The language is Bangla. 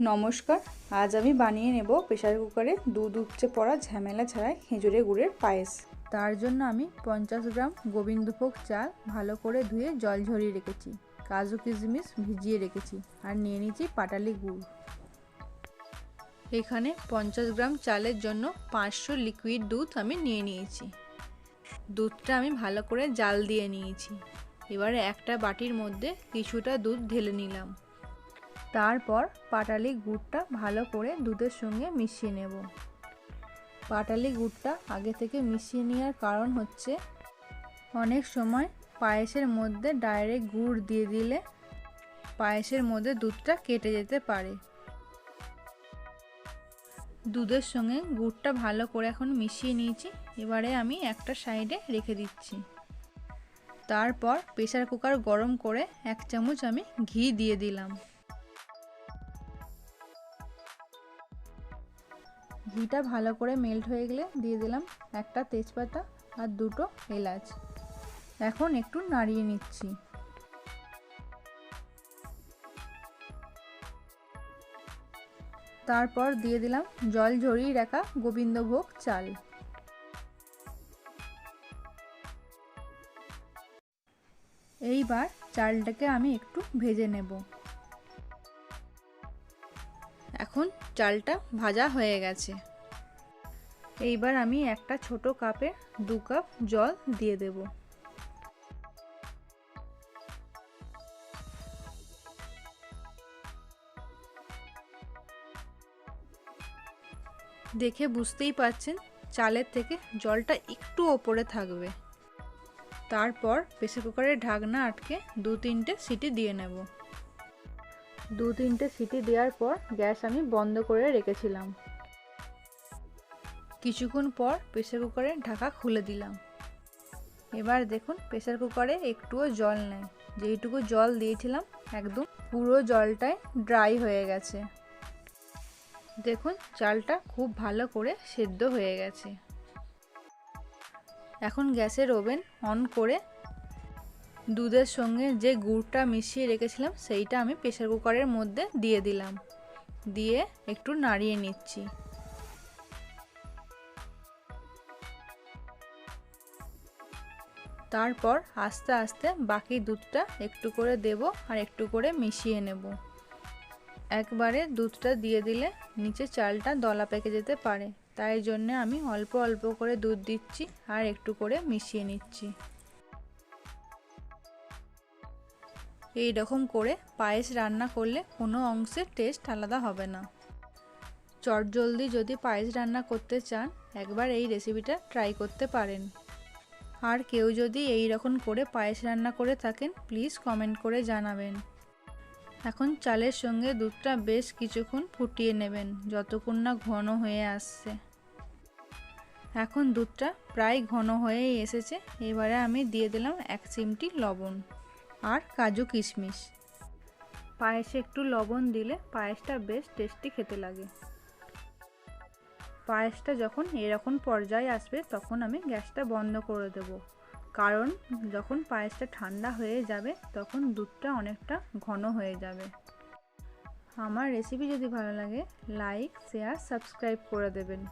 নমস্কার, আজ আমি বানিয়ে নেব প্রেসার কুকারে দুধ উপচে পড়া ঝামেলা ছাড়াই খেজুরে গুড়ের পায়েস। তার জন্য আমি পঞ্চাশ গ্রাম গোবিন্দভোগ চাল ভালো করে ধুয়ে জল ঝরিয়ে রেখেছি, কাজু কিশমিশ ভিজিয়ে রেখেছি আর নিয়ে নিয়েছি পাটালি গুড়। এখানে পঞ্চাশ গ্রাম চালের জন্য পাঁচশো লিকুইড দুধ আমি নিয়ে নিয়েছি। দুধটা আমি ভালো করে জাল দিয়ে নিয়েছি। এবারে একটা বাটির মধ্যে কিছুটা দুধ ঢেলে নিলাম। তারপর পাটালি গুড়টা ভালো করে দুধের সঙ্গে মিশিয়ে নেব। পাটালি গুড়টা আগে থেকে মিশিয়ে নেওয়ার কারণ হচ্ছে অনেক সময় পায়েসের মধ্যে ডাইরেক্ট গুড় দিয়ে দিলে পায়েসের মধ্যে দুধটা কেটে যেতে পারে। দুধের সঙ্গে গুড়টা ভালো করে এখন মিশিয়ে নিয়েছি। এবারে আমি একটা সাইডে রেখে দিচ্ছি। তারপর প্রেসার কুকার গরম করে এক চামচ আমি ঘি দিয়ে দিলাম। ঘিটা ভালো করে মেল্ট হয়ে গেলে দিয়ে দিলাম একটা তেজপাতা আর দুটো এলাচ। এখন একটু নাড়িয়ে নিচ্ছি। তারপর দিয়ে দিলাম জল ঝরিয়ে রাখা গোবিন্দভোগ চাল। এইবার চালটাকে আমি একটু ভেজে নেব। এখন চালটা ভাজা হয়ে গেছে। এইবার আমি একটা ছোট কাপে দু কাপ জল দিয়ে দেব। দেখে বুঝতেই পাচ্ছেন চালের থেকে জলটা একটু ওপরে থাকবে। তারপর প্রেসার কুকারের ঢাকনা আটকে দু তিনটে সিটি দিয়ে নেব। দু তিনটে সিটি দেওয়ার পর গ্যাস আমি বন্ধ করে রেখেছিলাম। কিছুক্ষণ পর প্রেসার কুকারের ঢাকা খুলে দিলাম। এবার দেখুন, প্রেসার কুকারে একটুও জল নেই। যেইটুকু জল দিয়েছিলাম, একদম পুরো জলটাই ড্রাই হয়ে গেছে। দেখুন, চালটা খুব ভালো করে সেদ্ধ হয়ে গেছে। এখন গ্যাসের ওভেন অন করে দুধের সঙ্গে যে গুড়টা মিশিয়ে রেখেছিলাম, সেইটা আমি প্রেসার কুকারের মধ্যে দিয়ে দিলাম। দিয়ে একটু নাড়িয়ে নিচ্ছি। তারপর আস্তে আস্তে বাকি দুধটা একটু করে দেব আর একটু করে মিশিয়ে নেব। একবারে দুধটা দিয়ে দিলে নিচে চালটা দলা পেকে যেতে পারে, তাই জন্য আমি অল্প অল্প করে দুধ দিচ্ছি আর একটু করে মিশিয়ে নিচ্ছি। এই রকম করে পায়েস রান্না করলে কোনো অংশের টেস্ট আলাদা হবে না। চটজলদি যদি পায়েস রান্না করতে চান, একবার এই রেসিপিটা ট্রাই করতে পারেন। আর কেউ যদি এই রকম করে পায়েস রান্না করে থাকেন প্লিজ কমেন্ট করে জানাবেন। এখন চালের সঙ্গে দুধটা বেশ কিছুক্ষণ ফুটিয়ে নেবেন, যতক্ষণ না ঘন হয়ে আসছে। এখন দুধটা প্রায় ঘন হয়েই এসেছে, এবারে আমি দিয়ে দিলাম এক চিমটি লবণ। আর কাজু কিশমিশ। পায়েসে একটু লবণ দিলে পায়েসটা বেশ টেস্টি খেতে লাগে। পায়েসটা যখন এরকম পর্যায়ে আসবে তখন আমি গ্যাসটা বন্ধ করে দেব। কারণ যখন পায়েসটা ঠান্ডা হয়ে যাবে তখন দুধটা অনেকটা ঘন হয়ে যাবে। আমার রেসিপি যদি ভালো লাগে, লাইক, শেয়ার, সাবস্ক্রাইব করে দেবেন।